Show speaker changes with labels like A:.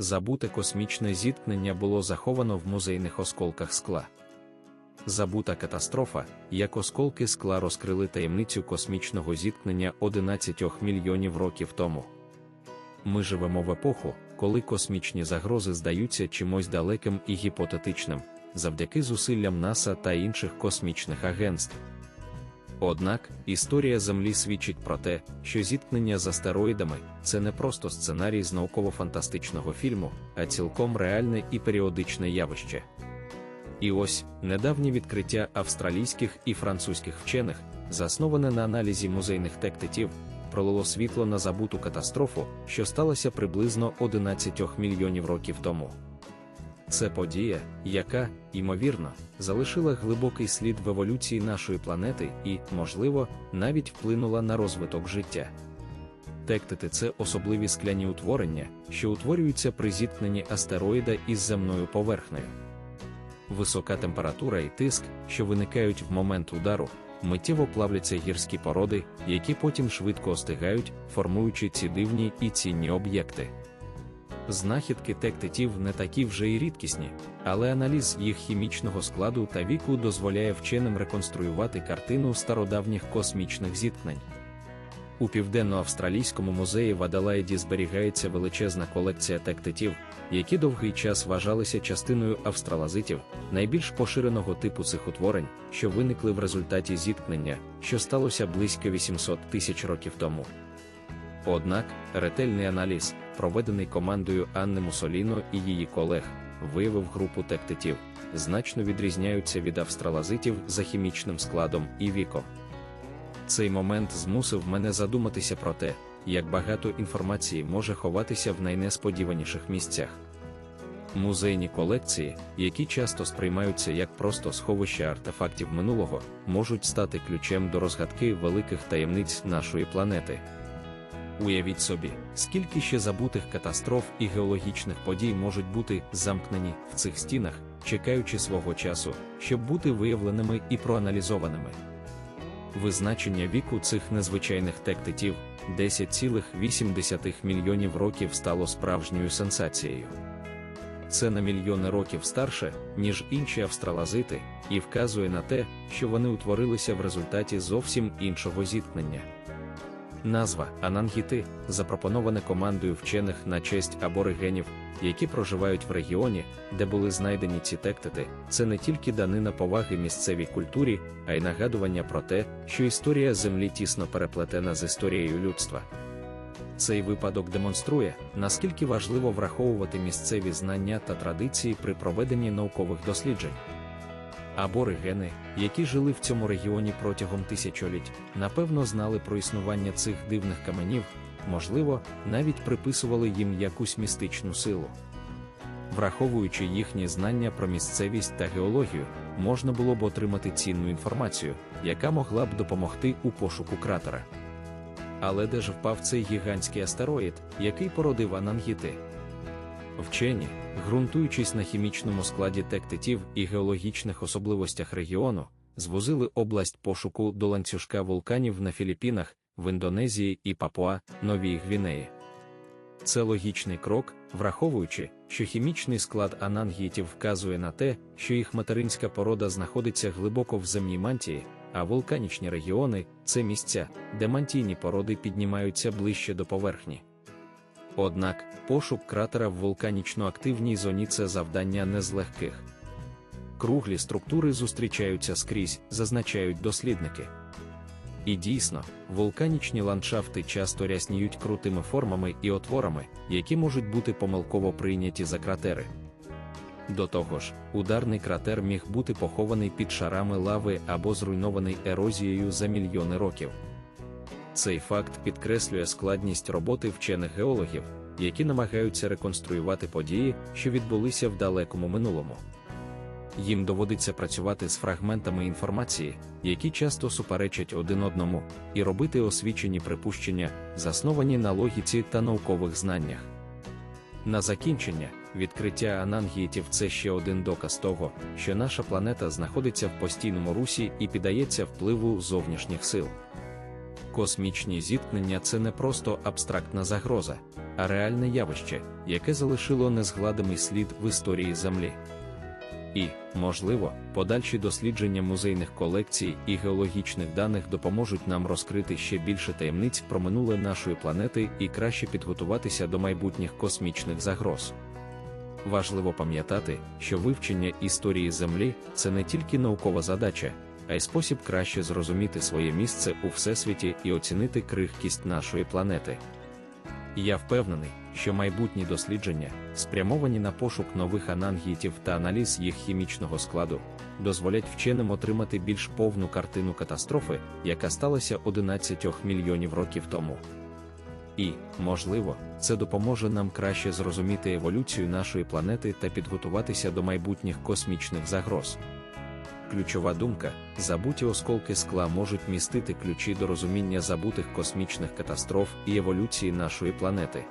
A: забуте космічне зіткнення було заховано в музейних осколках скла. Забута катастрофа, як осколки скла розкрили таємницю космічного зіткнення 11 мільйонів років тому. Ми живемо в епоху, коли космічні загрози здаються чимось далеким і гіпотетичним, завдяки зусиллям НАСА та інших космічних агентств. Однак історія Землі свідчить про те, що зіткнення з астероїдами це не просто сценарій з науково-фантастичного фільму, а цілком реальне і періодичне явище. І ось недавнє відкриття австралійських і французьких вчених, засноване на аналізі музейних тектитів, пролило світло на забуту катастрофу, що сталася приблизно 11 мільйонів років тому. Це подія, яка, ймовірно, залишила глибокий слід в еволюції нашої планети і, можливо, навіть вплинула на розвиток життя. Тектити це особливі скляні утворення, що утворюються при зіткненні астероїда із земною поверхнею. Висока температура і тиск, що виникають в момент удару, миттєво плавляться гірські породи, які потім швидко остигають, формуючи ці дивні і цінні об'єкти. Знахідки тектитів не такі вже й рідкісні, але аналіз їх хімічного складу та віку дозволяє вченим реконструювати картину стародавніх космічних зіткнень. У південно-австралійському музеї в Адалаїді зберігається величезна колекція тектитів, які довгий час вважалися частиною австралазитів, найбільш поширеного типу цих утворень, що виникли в результаті зіткнення, що сталося близько 800 тисяч років тому. Однак ретельний аналіз, проведений командою Анни Мусоліно і її колег, виявив групу тектитів, значно відрізняються від австралазитів за хімічним складом і віком. Цей момент змусив мене задуматися про те, як багато інформації може ховатися в найнесподіваніших місцях. Музейні колекції, які часто сприймаються як просто сховище артефактів минулого, можуть стати ключем до розгадки великих таємниць нашої планети. Уявіть собі, скільки ще забутих катастроф і геологічних подій можуть бути замкнені в цих стінах, чекаючи свого часу, щоб бути виявленими і проаналізованими. Визначення віку цих незвичайних тектитів 10,8 мільйонів років стало справжньою сенсацією. Це на мільйони років старше, ніж інші австралазити, і вказує на те, що вони утворилися в результаті зовсім іншого зіткнення. Назва Анангіти запропонована командою вчених на честь аборигенів, які проживають в регіоні, де були знайдені ці тектити, це не тільки данина поваги місцевій культурі, а й нагадування про те, що історія Землі тісно переплетена з історією людства. Цей випадок демонструє, наскільки важливо враховувати місцеві знання та традиції при проведенні наукових досліджень. Аборигени, які жили в цьому регіоні протягом тисячоліть, напевно знали про існування цих дивних каменів, можливо, навіть приписували їм якусь містичну силу. Враховуючи їхні знання про місцевість та геологію, можна було б отримати цінну інформацію, яка могла б допомогти у пошуку кратера. Але де ж впав цей гігантський астероїд, який породив анангіти? Вчені, ґрунтуючись на хімічному складі тектитів і геологічних особливостях регіону, звозили область пошуку до ланцюжка вулканів на Філіппінах, в Індонезії і Папуа, Новій Гвінеї. Це логічний крок, враховуючи, що хімічний склад анангітів вказує на те, що їх материнська порода знаходиться глибоко в земній мантії, а вулканічні регіони це місця, де мантійні породи піднімаються ближче до поверхні. Однак, пошук кратера в вулканічно активній зоні це завдання не з легких. Круглі структури зустрічаються скрізь, зазначають дослідники. І дійсно, вулканічні ландшафти часто рясніють крутими формами і отворами, які можуть бути помилково прийняті за кратери. До того ж, ударний кратер міг бути похований під шарами лави або зруйнований ерозією за мільйони років. Цей факт підкреслює складність роботи вчених геологів, які намагаються реконструювати події, що відбулися в далекому минулому. Їм доводиться працювати з фрагментами інформації, які часто суперечать один одному, і робити освічені припущення, засновані на логіці та наукових знаннях. На закінчення, відкриття анангіїтів це ще один доказ того, що наша планета знаходиться в постійному русі і піддається впливу зовнішніх сил. Космічні зіткнення це не просто абстрактна загроза, а реальне явище, яке залишило незгладимий слід в історії Землі. І, можливо, подальші дослідження музейних колекцій і геологічних даних допоможуть нам розкрити ще більше таємниць про минуле нашої планети і краще підготуватися до майбутніх космічних загроз. Важливо пам'ятати, що вивчення історії Землі це не тільки наукова задача, а й спосіб краще зрозуміти своє місце у всесвіті і оцінити крихкість нашої планети. Я впевнений, що майбутні дослідження, спрямовані на пошук нових анангітів та аналіз їх хімічного складу, дозволять вченим отримати більш повну картину катастрофи, яка сталася 11 мільйонів років тому. І, можливо, це допоможе нам краще зрозуміти еволюцію нашої планети та підготуватися до майбутніх космічних загроз. Ключова думка: забуті осколки скла можуть містити ключі до розуміння забутих космічних катастроф і еволюції нашої планети.